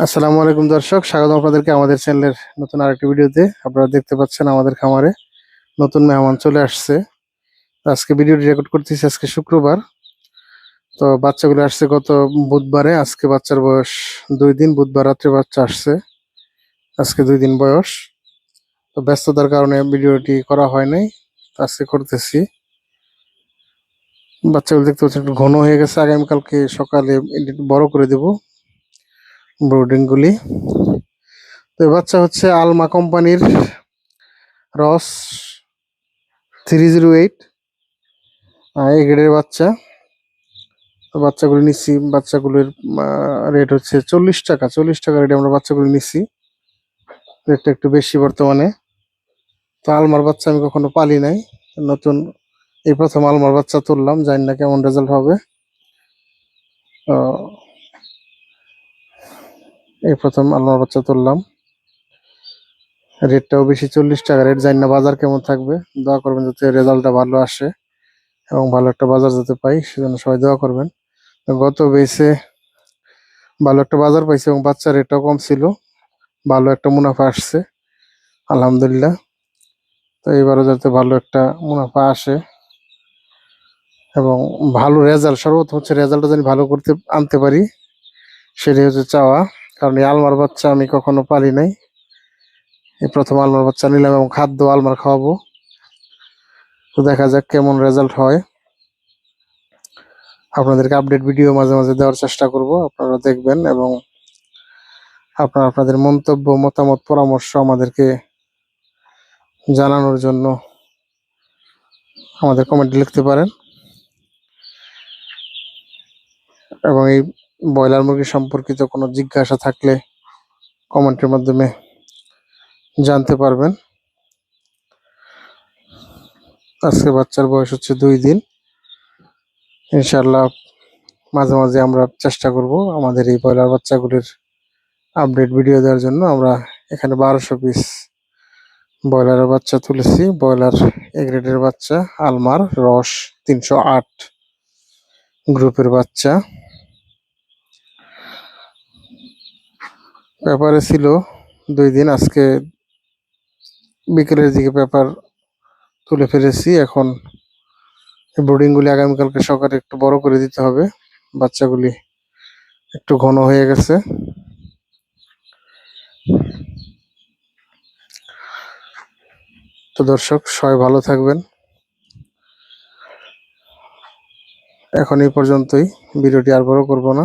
আসসালামু আলাইকুম দর্শক স্বাগত আপনাদেরকে আমাদের চ্যানেলের নতুন আরেকটি ভিডিওতে। আপনারা দেখতে পাচ্ছেন আমাদের খামারে নতুন মেহমান চলে আসছে। আজকে ভিডিওটি রেকর্ড করতেছি আজকে শুক্রবার। তো বাচ্চাগুলো আসছে গত বুধবারে, আজকে বাচ্চার বয়স দুই দিন, বুধবার রাত্রে বাচ্চা আসছে, আজকে দুই দিন বয়স। তো ব্যস্ততার কারণে ভিডিওটি করা হয় নাই আজকে করতেছি। বাচ্চাগুলো দেখতে পাচ্ছেন একটু ঘন হয়ে গেছে, আগামীকালকে সকালে বড় করে দেবো। ব্রোডিং গুলি তো বাচ্চা হচ্ছে আলমা কোম্পানির রস থ্রি জিরো এইট। এই গ্রেডের বাচ্চা। বাচ্চাগুলো নিচ্ছি, বাচ্চাগুলোর রেট হচ্ছে চল্লিশ টাকা। চল্লিশ টাকা রেটে আমরা বাচ্চাগুলো নিচ্ছি। রেটটা একটু বেশি বর্তমানে। তো আলমার বাচ্চা আমি কখনো পালি নাই। নতুন, এই প্রথম আলমার বাচ্চা তুললাম। জানি না কেমন রেজাল্ট হবে। এই প্রথম আলমার বাচ্চা তুললাম। রেটটাও বেশি, চল্লিশ টাকা। রেট জানি না বাজার কেমন থাকবে। দোয়া করবেন যাতে রেজাল্টটা ভালো আসে এবং ভালো একটা বাজার যাতে পাই, সেজন্য সবাই দোয়া করবেন। গত বেসে ভালো একটা বাজার পাইছে এবং বাচ্চার রেটটাও কম ছিল। ভালো একটা মুনাফা আসছে, আলহামদুলিল্লাহ। তো এবারও যাতে ভালো একটা মুনাফা আসে এবং ভালো রেজাল্ট সর্বপ্রথম হচ্ছে রেজাল্টটা জানি ভালো করতে, আনতে পারি, সেটাই হচ্ছে চাওয়া। কারণ এই আলমার বাচ্চা আমি কখনো পারি নাই। এই প্রথম আলমার বাচ্চা নিলাম এবং খাদ্য আলমার খাওয়াবো। তো দেখা যাক কেমন রেজাল্ট হয়। আপনাদেরকে আপডেট ভিডিও মাঝে মাঝে দেওয়ার চেষ্টা করব, আপনারা দেখবেন এবং আপনারা, আপনাদের মন্তব্য, মতামত, পরামর্শ আমাদেরকে জানানোর জন্য আমাদের কমেন্টে লিখতে পারেন। এবং এই ব্রয়লার মুরগি সম্পর্কিত কোনো জিজ্ঞাসা থাকলে কমেন্টের মাধ্যমে জানতে পারবেন। আজকে বাচ্চার বয়স হচ্ছে দুই দিন। ইনশাল্লাহ মাঝে মাঝে আমরা চেষ্টা করব আমাদের এই ব্রয়লার বাচ্চাগুলির আপডেট ভিডিও দেওয়ার জন্য। আমরা এখানে বারোশো পিস ব্রয়লারের বাচ্চা তুলেছি। ব্রয়লার এ গ্রেডের বাচ্চা, আলমার রস তিনশো আট গ্রুপের বাচ্চা। পেপারে ছিল দুই দিন, আজকে বিকেলের দিকে পেপার তুলে ফেলেছি। এখন বোর্ডিংগুলি আগামীকালকে সকালে একটু বড় করে দিতে হবে। বাচ্চাগুলি একটু ঘন হয়ে গেছে। তো দর্শক, সবাই ভালো থাকবেন। এখন এই পর্যন্তই। ভিডিওটি আর বড় করব না।